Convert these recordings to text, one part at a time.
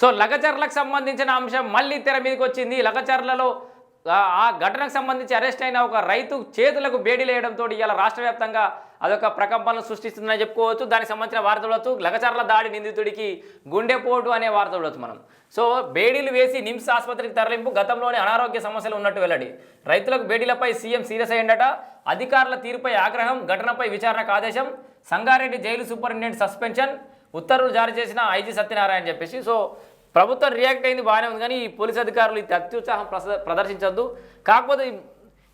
So లగచర్లకు సంబంధించిన అంశం మళ్ళీ తెర మీదకి వచ్చింది లగచర్లలో ఆ ఘటనకు సంబంధించి అరెస్ట్ అయిన ఒక రైతు చేతులకు బేడీలు లేయడంతో ఇవాళ రాష్ట్ర వ్యాప్తంగా అదొక ప్రకంపనలు సృష్టిస్తుందని చెప్పుకోవచ్చు. దానికి సంబంధించిన వార్త చూడవచ్చు లగచర్ల దాడి నిందితుడికి గుండెపోటు అనే వార్త చూడవచ్చు మనం. సో బేడీలు వేసి నిమ్స్ ఆసుపత్రికి తరలింపు గతంలోనే అనారోగ్య సమస్యలు ఉన్నట్టు వెల్లడి. రైతులకు బేడీలపై సీఎం సీరియస్ అయ్యిండట. అధికారుల తీరుపై ఆగ్రహం ఘటనపై విచారణకు ఆదేశం. Sangareddy jail superintendent suspension. ఉత్తర్వులు జారీ చేసిన ఐజీ సత్యనారాయణ చెప్పేసి సో ప్రభుత్వం రియాక్ట్ అయింది బాగానే ఉంది కానీ ఈ పోలీస్ అధికారులు ఇది అత్యుత్సాహం ప్రదర్శించద్దు. కాకపోతే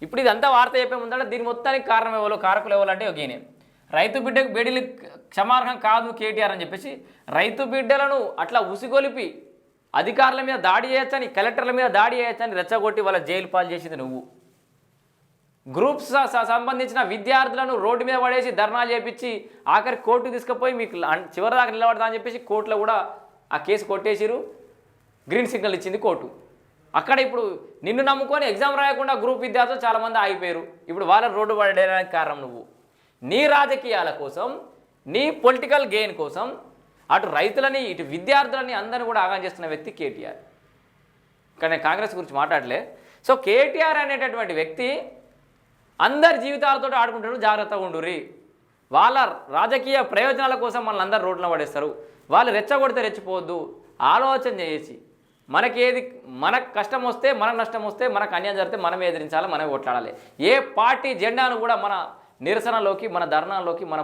ఇప్పుడు ఇదంతా వార్త చెప్పే ముందంటే దీని మొత్తానికి కారణం ఎవరు కారకులు ఎవరు ఒకేనే. రైతు బిడ్డకు బెడిలి క్షమార్హం కాదు కేటీఆర్ అని చెప్పేసి రైతు బిడ్డలను అట్లా ఉసిగొలిపి అధికారుల మీద దాడి చేయొచ్చని కలెక్టర్ల మీద దాడి చేయొచ్చని రెచ్చగొట్టి వాళ్ళ జైలు పాలు చేసింది నువ్వు. గ్రూప్స్ స- సంబంధించిన విద్యార్థులను రోడ్డు మీద పడేసి ధర్నాలు చేపించి ఆఖరి కోర్టుకు తీసుకుపోయి మీకు చివరి దాకా నిలబడతా అని చెప్పేసి కోర్టులో కూడా ఆ కేసు కొట్టేసిరు గ్రీన్ సిగ్నల్ ఇచ్చింది కోర్టు. అక్కడ ఇప్పుడు నిన్ను నమ్ముకొని ఎగ్జామ్ రాయకుండా గ్రూప్ విద్యార్థులు చాలామంది ఆగిపోయారు. ఇప్పుడు వాళ్ళని రోడ్డు పడేయడానికి కారణం నువ్వు. నీ రాజకీయాల కోసం నీ పొలిటికల్ గెయిన్ కోసం అటు రైతులని ఇటు విద్యార్థులని అందరిని కూడా ఆగం చేస్తున్న వ్యక్తి కేటీఆర్. కానీ కాంగ్రెస్ గురించి మాట్లాడలే. సో కేటీఆర్ అనేటటువంటి వ్యక్తి అందరి జీవితాలతో ఆడుకుంటాడు జాగ్రత్తగా ఉండుర్రి వాళ్ళ రాజకీయ ప్రయోజనాల కోసం మనల్ని అందరు రోడ్లో పడేస్తారు. వాళ్ళు రెచ్చగొడితే రెచ్చిపోవద్దు. ఆలోచన చేసి మనకేది మనకు కష్టం వస్తే మనకు నష్టం వస్తే మనకు అన్యాయం జరిగితే మనం ఎదిరించాలి మనం కొట్లాడాలి ఏ పార్టీ జెండాను కూడా మన నిరసనలోకి మన ధర్నాలోకి మన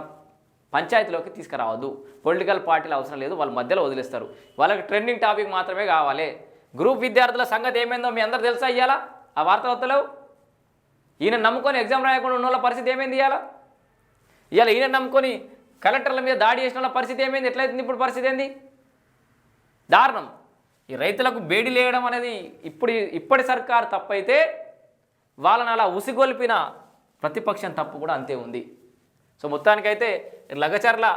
పంచాయతీలోకి తీసుకురావద్దు. పొలిటికల్ పార్టీలు అవసరం లేదు వాళ్ళ మధ్యలో వదిలేస్తారు. వాళ్ళకి ట్రెండింగ్ టాపిక్ మాత్రమే కావాలి. గ్రూప్ విద్యార్థుల సంగతి ఏమైందో మీ అందరు తెలుసా ఇయ్యాలా? ఆ వార్త వస్తలేవు ఈయన నమ్ముకొని ఎగ్జామ్ రాయకుండా ఉన్న వాళ్ళ పరిస్థితి ఏమైంది ఇవాళ? ఇవాళ ఈయన నమ్ముకొని కలెక్టర్ల మీద దాడి చేసిన వాళ్ళ పరిస్థితి ఏమైంది? ఎట్లయితుంది ఇప్పుడు పరిస్థితి ఏంది? దారుణం. ఈ రైతులకు బేడి లేయడం అనేది ఇప్పుడు ఇప్పటి సర్కారు తప్పైతే వాళ్ళని అలా ఉసిగొల్పిన ప్రతిపక్షం తప్పు కూడా అంతే ఉంది. సో మొత్తానికైతే లగచర్ల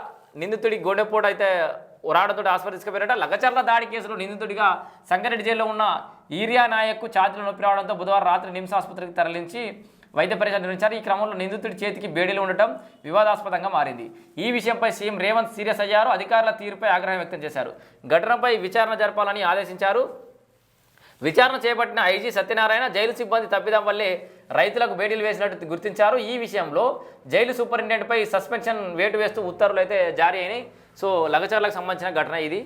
నిందితుడి గోడెపోటు అయితే ఉరాడతో ఆసుపత్రి తీసుకుపోయారట లగచర్ల దాడి కేసులో నిందితుడిగా సంగారెడ్డి జైల్లో ఉన్న ఈరియా నాయక్కు ఛాతీలో నొప్పి రావడంతో బుధవారం రాత్రి నిమ్స్ ఆసుపత్రికి తరలించి వైద్య పరీక్ష నిర్వహించారు. ఈ క్రమంలో నిందితుడి చేతికి బేడీలు ఉండటం వివాదాస్పదంగా మారింది. ఈ విషయంపై సీఎం రేవంత్ సీరియస్ అయ్యారు. అధికారుల తీరుపై ఆగ్రహం వ్యక్తం చేశారు. ఘటనపై విచారణ జరపాలని ఆదేశించారు. విచారణ చేపట్టిన ఐజీ సత్యనారాయణ జైలు సిబ్బంది తప్పిదం వల్లే రైతులకు బేడీలు వేసినట్టు గుర్తించారు. ఈ విషయంలో జైలు సూపరింటెండెంట్పై సస్పెన్షన్ వేటు వేస్తూ ఉత్తర్వులు అయితే జారీ అయినాయి. సో లగచర్లకు సంబంధించిన ఘటన ఇది.